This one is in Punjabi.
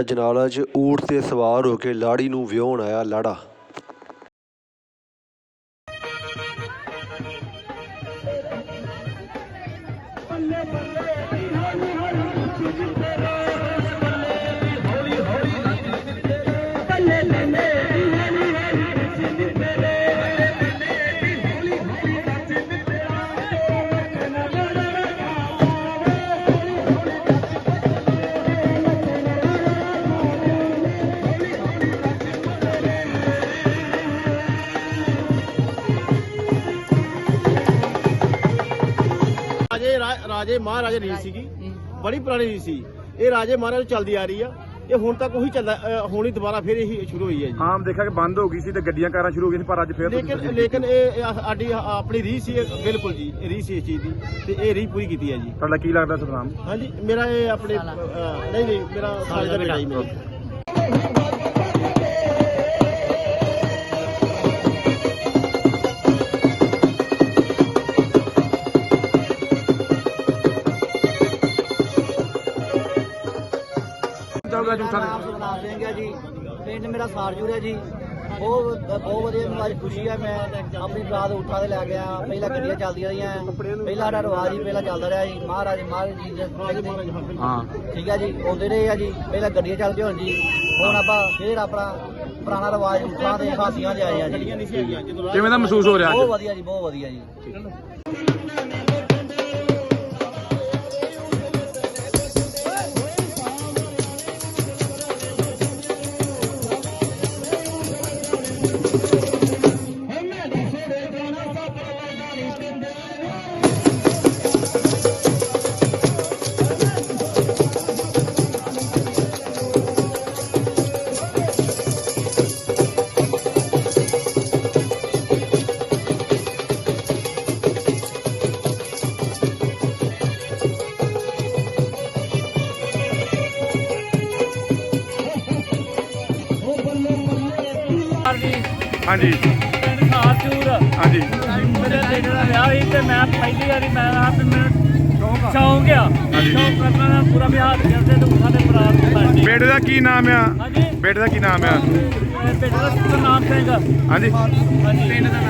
ਅਜਨਾਲਾ 'ਚ ਊਠ ਤੇ ਸਵਾਰ ਹੋ ਕੇ ਲਾੜੀ ਨੂੰ ਵਿਆਹੁਣ ਆਇਆ ਲਾੜਾ। ਰਾਜੇ ਰਾ- ਰਾਜੇ ਮਹਾਰਾਜੇ ਰੀਤ ਸੀਗੀ। ਬੜੀ ਪੁਰਾਣੀ ਰੀਤ ਸੀ। ਇਹ ਰਾਜੇ ਮਹਾਰਾਜ ਚੱਲਦੀ ਆ ਰਹੀ ਆ। ਇਹ ਹੁਣ ਤੱਕ ਉਹੀ ਚੱਲਦਾ ਅ, ਹੁਣ ਹੀ ਦੁਬਾਰਾ ਫਿਰ ਇਹੀ ਸ਼ੁਰੂ ਹੋਈ ਹੈ ਜੀ। ਆਮ ਦੇਖਿਆ ਕਿ ਬੰਦ ਹੋ ਗਈ ਸੀ ਤੇ ਗੱਡੀਆਂ ਕਾਰਾਂ ਸ਼ੁਰੂ ਹੋ ਗਈਆਂ ਸੀ ਪਰ ਅੱਜ ਫੇਰ ਤੁਸੀਂ ਲੇਕਿਨ। ਲੇਕਿਨ ਇਹ ਇਹ ਸਾਡੀ ਆਪਣੀ ਰੀਤ ਸੀ ਇਹ ਬਿਲਕੁਲ ਜੀ। ਇਹ ਰੀਤ ਸੀ ਇਸ ਚੀਜ਼ ਦੀ। ਤੇ ਇਹ ਰੀਤ ਪੂਰੀ ਕੀਤੀ ਹੈ ਜੀ। ਤੁਹਾਡਾ ਕੀ ਲੱਗਦਾ ਸਤਨਾਮ ਹਾਂਜੀ ਮੇਰਾ ਇਹ ਆਪਣੇ ਅ, ਨਹੀਂ ਨਹੀਂ ਮੇਰਾ ਸਾਲੇ ਦਾ ਬੇਟਾ। ਮੇਰਾ। ਜਾਊਗਾ ਜੂਠਾ ਨਾਮ ਸੁਖਨਾਮ ਸਿੰਘ ਹੈ ਜੀ। ਪਿੰਡ ਮੇਰਾ ਸਾਰਜੂਰ ਹੈ ਜੀ। ਬਹੁਤ ਬਹੁਤ ਵਧੀਆ ਮੈਨੂੰ ਅੱਜ ਖੁਸ਼ੀ ਹੈ ਮੈਂ ਆਪਣੀ ਬਰਾਤ ਉਠਾ ਦੇ ਲੈ ਗਿਆ ਪਹਿਲਾਂ ਗੱਡੀਆਂ ਚੱਲਦੀਆਂ ਰਹੀਆਂ। ਪਹਿਲਾਂ ਸਾਡਾ ਰਿਵਾਜ ਹੀ ਪਹਿਲਾਂ ਚੱਲਦਾ ਰਿਹਾ ਜੀ। ਮਹਾਰਾਜ ਮਹਾਰਾਜ ਜੀ ਦੇ ਹਾਂ ਠੀਕ ਹੈ ਜੀ ਆਉਂਦੇ ਰਹੇ ਆ ਜੀ। ਪਹਿਲਾਂ ਗੱਡੀਆਂ ਚੱਲਦੀਆਂ ਹੋਣ ਜੀ। ਹੁਣ ਆਪਾਂ ਫੇਰ ਆਪਣਾ ਪੁਰਾਣਾ ਰਿਵਾਜ ਉਠਾ ਦੇ ਖਾਸੀਆਂ ਦੇ ਆਏ ਆ ਜੀ। ਕਿਵੇਂ ਦਾ ਮਹਿਸੂਸ ਹੋ ਰਿਹਾ ਬਹੁਤ ਅੱਜ ਵਧੀਆ ਜੀ ਬਹੁਤ ਵਧੀਆ ਜੀ। ਹਾਂਜੀ। ਖਾਰਚੂਰ ਹਾਂਜੀ। ਮੇਰੇ ਬੇਟੇ ਦਾ ਵਿਆਹ ਸੀ ਤੇ ਮੈਂ ਪਹਿਲੀ ਵਾਰੀ ਮੈਂ ਆ ਤੇ ਮੈਨੂੰ ਸ਼ੌਂਕ ਆ ਸ਼ੌਂਕ ਕਰਨਾ ਦਾ ਪੂਰਾ ਵਿਆਹ ਕਰਦੇ ਤੇ ਉਠਾ ਦੇ ਬਰਾਤ ਸਾਡੀ ਬੇਟੇ ਦਾ ਕੀ ਨਾਮ ਆ? ਹਾਂਜੀ। ਬੇਟੇ ਦਾ ਕੀ ਨਾਮ ਆ? ਬੇਟੇ ਦਾ ਨਾਮ ਸਿੰਘ। ਹਾਂਜੀ। ਹਾਂਜੀ। ਪਿੰਡ ਦਾ